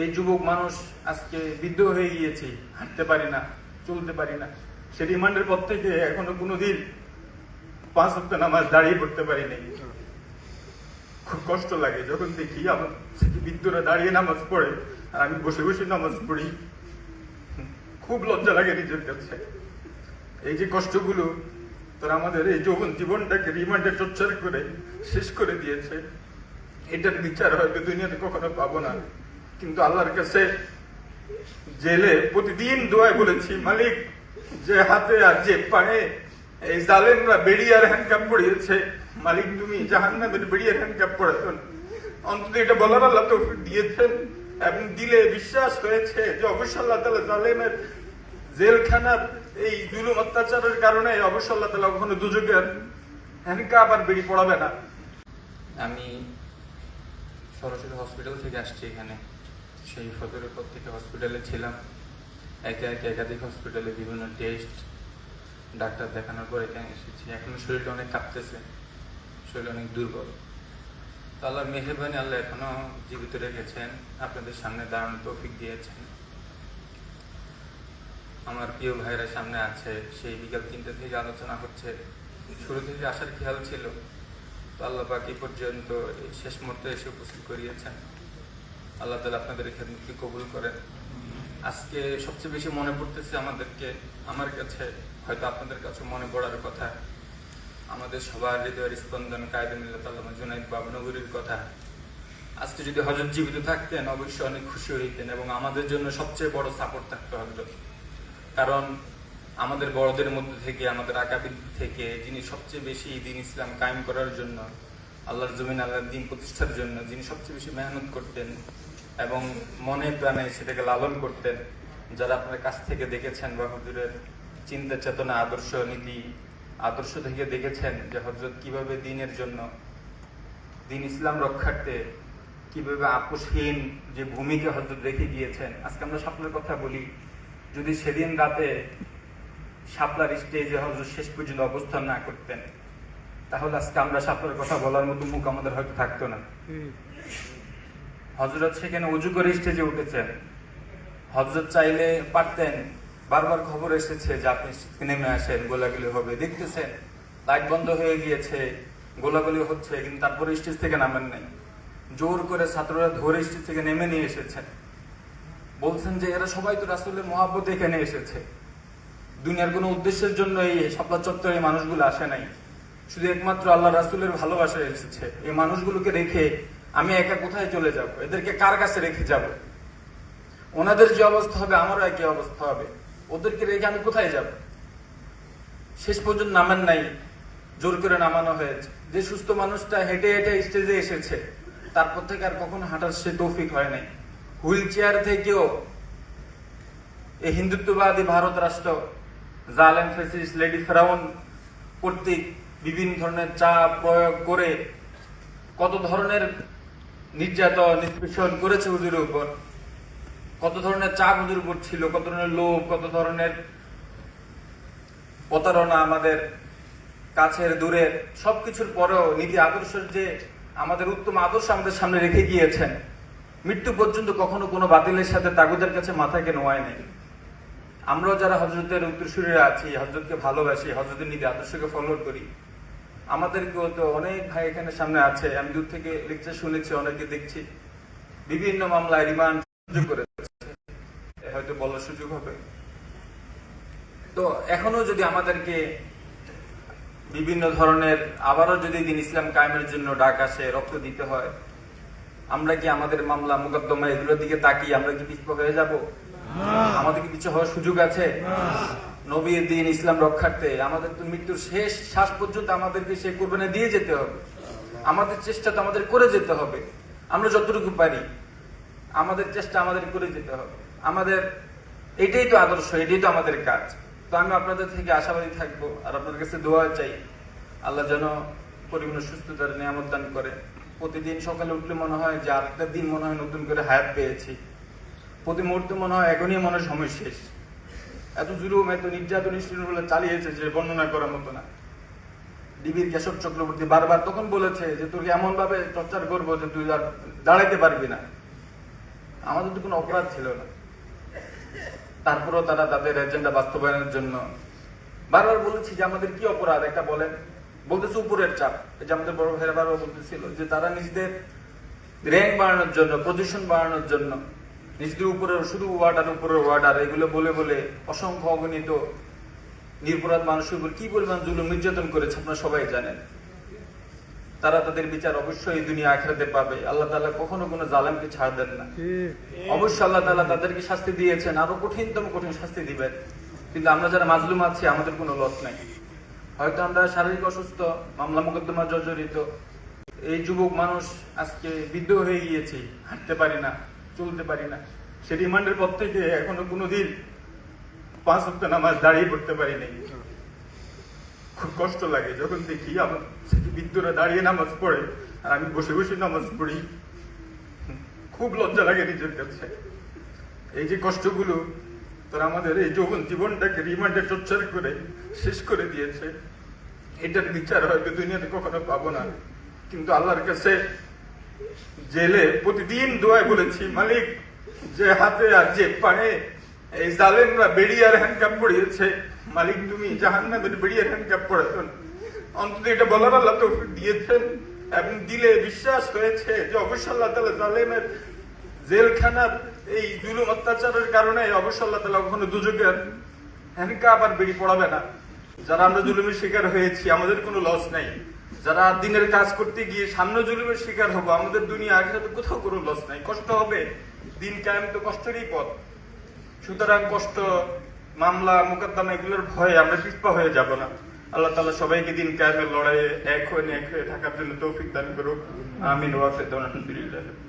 এই যুবক মানুষ আজকে বৃদ্ধ হয়ে গিয়েছে, হাঁটতে পারি না, চলতে পারি না। সে রিমান্ডের পর থেকে এখনও কোনোদিন পাঁচ সপ্তাহ নামাজ দাঁড়িয়ে পড়তে পারি নাই। খুব কষ্ট লাগে যখন দেখি আমার বৃদ্ধরা দাঁড়িয়ে নামাজ পড়ে আর আমি বসে বসে নামাজ পড়ি। খুব লজ্জা লাগে নিজের কাছে। এই যে কষ্টগুলো তোরা আমাদের এই যৌবন জীবনটাকে রিমান্ডে টর্চার করে শেষ করে দিয়েছে, এটার বিচার হয়তো দুনিয়াতে কখনো পাবো না। কিন্তু আল্লাহর কাছে জেলে প্রতিদিন দোয়ায় বলেছি, মালিক, যে হাতে আর যে পায়ে এই জালেমরা বেরিয়ার হ্যান্ডকাপ পড়িয়েছে মালিক, তুমি জাহান্নামের বেরিয়ার হ্যান্ডকাপ পড়াতেন অন্তত এটা বলার আল্লাহ তো দিয়েছেন এবং দিলে বিশ্বাস হয়েছে যে অবশ্যই আল্লাহ তালা জালেমের জেলখানার এই জুলুম অত্যাচারের কারণে অবশ্য আল্লাহ তালা কখনো দুযোগের হ্যান্ডকাপ আর বেরিয়ে পড়াবে না। আমি সরাসরি হসপিটাল থেকে আসছি এখানে। সেই ফজরের পর থেকে হসপিটালে ছিলাম। একে একে একাধিক হসপিটালে বিভিন্ন টেস্ট ডাক্তার দেখানোর পর এখানে এসেছি। এখন শরীরটা অনেক কাঁপতেছে। শরীর অনেক দুর্বল। তো আল্লাহর মেহরবানি, আল্লাহ এখনও জীবিত রেখেছেন। আপনাদের সামনে দাঁড়ানোর তৌফিক দিয়েছেন। আমার প্রিয় ভাইরা সামনে আছে, সেই বিকাল তিনটে থেকে আলোচনা হচ্ছে। শুরু থেকে আসার খেয়াল ছিল। তো আল্লাহ বাকি পর্যন্ত শেষ মুহূর্তে এসে উপস্থিত করিয়েছেন। আল্লাহ তালা আপনাদের এই খেদমতকে কবুল করেন। আজকে সবচেয়ে বেশি মনে পড়তেছে আমাদেরকে, আমার কাছে, হয়তো আপনাদের কাছে মনে পড়ার কথা। আমাদের সবার হৃদয়ের স্পন্দন কায়দে মিল্লাত আল্লামা জুনাইদ বাবনগরীর কথা। আজকে যদি হজরত জীবিত থাকতেন, অবশ্যই অনেক খুশি হইতেন এবং আমাদের জন্য সবচেয়ে বড় সাপোর্ট থাকতো হজরত কারণ আমাদের বড়দের মধ্যে থেকে, আমাদের আকাবিদ থেকে, যিনি সবচেয়ে বেশি দিন ইসলাম কায়েম করার জন্য, আল্লাহর জমিন, আল্লাহর দিন প্রতিষ্ঠার জন্য, যিনি সবচেয়ে বেশি মেহনত করতেন এবং মনে প্রাণে সেটাকে লালন করতেন, যারা আপনার কাছ থেকে দেখেছেন বা হুজুরের চিন্তা চেতনা, আদর্শ নীতি, আদর্শ থেকে দেখেছেন যে হজরত কীভাবে দিনের জন্য, দিন ইসলাম রক্ষার্থে কীভাবে আপোষহীন যে ভূমিকা হজরত রেখে গিয়েছেন। আজকে আমরা স্বপ্নের কথা বলি, যদি সেদিন রাতে শাপলার স্টেজে হজরত শেষ পর্যন্ত অবস্থান না করতেন, তাহলে আজকে আমরা শাপলার কথা বলার মতো মুখ আমাদের হয়তো থাকতো না। হজরত সেখানে উজু করে স্টেজে উঠেছেন। হজরত চাইলে পারতেন, বারবার খবর এসেছে যে আপনি নেমে আসেন, গোলাগুলি হবে, দেখতেছেন। লাইট বন্ধ হয়ে গিয়েছে, গোলাগুলি হচ্ছে, কিন্তু তারপরে স্টেজ থেকে নামেন নাই। জোর করে ছাত্ররা ধরে স্টেজ থেকে নেমে নিয়ে এসেছেন। বলছেন যে এরা সবাই তো রাসুলের মহাব্বত এখানে এসেছে। দুনিয়ার কোনো উদ্দেশ্যের জন্য এই শাপলা চত্বরে এই মানুষগুলো আসে নাই। শুধু একমাত্র আল্লাহ রাসুলের ভালোবাসা এসেছে। এই মানুষগুলোকে রেখে আমি একা কোথায় চলে যাব? এদেরকে কার কাছে রেখে যাব? ওনাদের যে অবস্থা হবে, আমারও একই অবস্থা হবে। ওদেরকে রেখে আমি কোথায় যাব? শেষ পর্যন্ত নামান নাই। জোর করে নামানো হয়েছে। যে সুস্থ মানুষটা হেঁটে হেঁটে স্টেজে এসেছে, তারপর থেকে আর কখনো হাঁটার সে তৌফিক হয় নাই। হুইল চেয়ার থেকেও এই হিন্দুত্ববাদী ভারত রাষ্ট্র জালেম ফেসিস, লেডি ফেরাউন কর্তৃক বিভিন্ন ধরনের চাপ প্রয়োগ করে কত ধরনের নির্যাতন নিষ্পেষণ করেছে হুজুরের উপর। কত ধরনের চাপ হুজুর উপর ছিল, কত ধরনের লোভ, কত ধরনের প্রতারণা আমাদের কাছের, দূরের, সবকিছুর পরেও নীতি আদর্শের যে আমাদের উত্তম আদর্শ আমাদের সামনে রেখে গিয়েছেন, মৃত্যু পর্যন্ত কখনো কোনো বাতিলের সাথে তাগুদের কাছে মাথাকে নোয়ায় নেই? আমরাও যারা হজরতের উত্তরসূরীরা আছি হজরতকে ভালোবাসি হজরতের নীতি আদর্শকে ফলো করি। আমাদেরকেও তো অনেক ভাই এখানে সামনে আছে। আমি দূর থেকে লেকচার শুনেছি অনেকে দেখছি। বিভিন্ন মামলায় রিমান্ড করেছে। হয়তো বলার সুযোগ হবে। তো এখনও যদি আমাদেরকে বিভিন্ন ধরনের আবারও যদি দিন ইসলাম কায়েমের জন্য ডাক আসে রক্ত দিতে হয় আমরা কি আমাদের মামলা মোকদ্দমা এগুলোর দিকে তাকিয়ে আমরা কি পিছপা হয়ে যাব? আমাদের কি পিছু হওয়ার সুযোগ আছে? নবীর দিন ইসলাম রক্ষার্থে। আমাদের তো মৃত্যুর শেষ শ্বাস পর্যন্ত আমাদেরকে সেই কোরবানি দিয়ে যেতে হবে। আমাদের চেষ্টা তো আমাদের করে যেতে হবে। আমরা যতটুকু পারি, আমাদের চেষ্টা আমাদের করে যেতে হবে। আমাদের, এটাই তো আদর্শ, এটাই তো আমাদের কাজ। তো আমি আপনাদের থেকে আশাবাদী থাকব আর আপনাদের কাছে দোয়া চাই, আল্লাহ যেন পরিপূর্ণ সুস্থতার নিয়ামত দান করে। প্রতিদিন সকালে উঠলে মনে হয় যে আরেকটা দিন মনে হয় নতুন করে হায়াত পেয়েছি। প্রতি মুহূর্তে মনে হয় এখনই মনে সময় শেষ। এত জুলুম, এত নির্যাতন বলে চালিয়েছে যে বর্ণনা করার মতো না। ডিবির কেশব চক্রবর্তী বারবার তখন বলেছে যে তোকে এমন ভাবে টর্চার করব যে তুই আর দাঁড়াইতে পারবি না? আমাদের তো কোনো অপরাধ ছিল না। তারপরেও তারা তাদের এজেন্ডা বাস্তবায়নের জন্য বারবার বলেছি যে আমাদের কি অপরাধ? একটা বলেন, বলতেছে উপরের চাপ। যে আমাদের বড় ভাইরা বারবার বলতেছিল যে তারা নিজেদের র্যাঙ্ক বাড়ানোর জন্য পজিশন বাড়ানোর জন্য নিজেদের উপরে শুধু ওয়ার্ডার উপরের ওয়ার্ডার এগুলো বলে বলে অসংখ্য অগণিত নিরপরাধ মানুষের উপর কি পরিমাণ জুলুম নির্যাতন করেছে আপনারা সবাই জানেন। তারা তাদের বিচার অবশ্যই দুনিয়া আখেরাতে পাবে। আল্লাহ তাআলা কখনো কোনো জালেমকে ছাড় দেন না। অবশ্যই আল্লাহ তাআলা তাদেরকে শাস্তি দিয়েছেন আরও কঠিনতম কঠিন শাস্তি দিবেন। কিন্তু আমরা যারা মাজলুম আছি আমাদের কোনো লস নাই। হয়তো আমরা শারীরিক অসুস্থ মামলা মোকদ্দমা জর্জরিত এই যুবক মানুষ আজকে বৃদ্ধ হয়ে গিয়েছি হাঁটতে পারি না। চলতে পারি না। সে রিমান্ডের পর থেকে এখনও কোনোদিন পাঁচ সপ্তাহ নামাজ দাঁড়িয়ে পড়তে পারি খুব কষ্ট লাগে যখন দেখি আমার ছেলে বৃদ্ধরা দাঁড়িয়ে নামাজ পড়ে আর আমি বসে বসে নামাজ পড়ি। খুব লজ্জা লাগে নিজের কাছে। এই যে কষ্টগুলো তোরা আমাদের এই যৌবন জীবনটাকে রিমান্ডে টর্চার করে শেষ করে দিয়েছে। এটার বিচার হয়তো দুনিয়াতে কখনো পাবো না। কিন্তু আল্লাহর কাছে জেলে প্রতিদিন দোয়ায় বলেছি, মালিক, যে হাতে আর যে পায়ে এই জালেমরা বেরিয়ার হ্যান্ডকাপ পড়িয়েছে মালিক, তুমি জাহান্নামের বেরিয়ার হ্যান্ডকাপ পড়াতেন অন্তত এটা বলার আল্লাহ তো দিয়েছেন এবং দিলে বিশ্বাস হয়েছে যে অবশ্যই আল্লাহ তালা জালেমের জেলখানার এই জুলুম অত্যাচারের কারণে অবশ্য আল্লাহ তালা কখনো দুযোগের হ্যান্ডকাপ আর বেরিয়ে পড়াবে না। যারা আমরা জুলুমের শিকার হয়েছি, আমাদের কোনো লস নাই। যারা দিনের কাজ করতে গিয়ে সামনে জুলুমের শিকার হব, আমাদের দুনিয়া আগে তো কোথাও কোনো লস নাই। কষ্ট হবে। দিন কায়েম তো কষ্টেরই পথ। সুতরাং কষ্ট, মামলা, মোকদ্দমা এগুলোর ভয়ে আমরা পিছপা হয়ে যাব না। আল্লাহ তালা সবাইকে দিন কায়েমের লড়াইয়ে এক হয়ে এক হয়ে থাকার জন্য তৌফিক দান করুক। আমিন। ওয়াফিদ আলহামদুলিল্লাহ।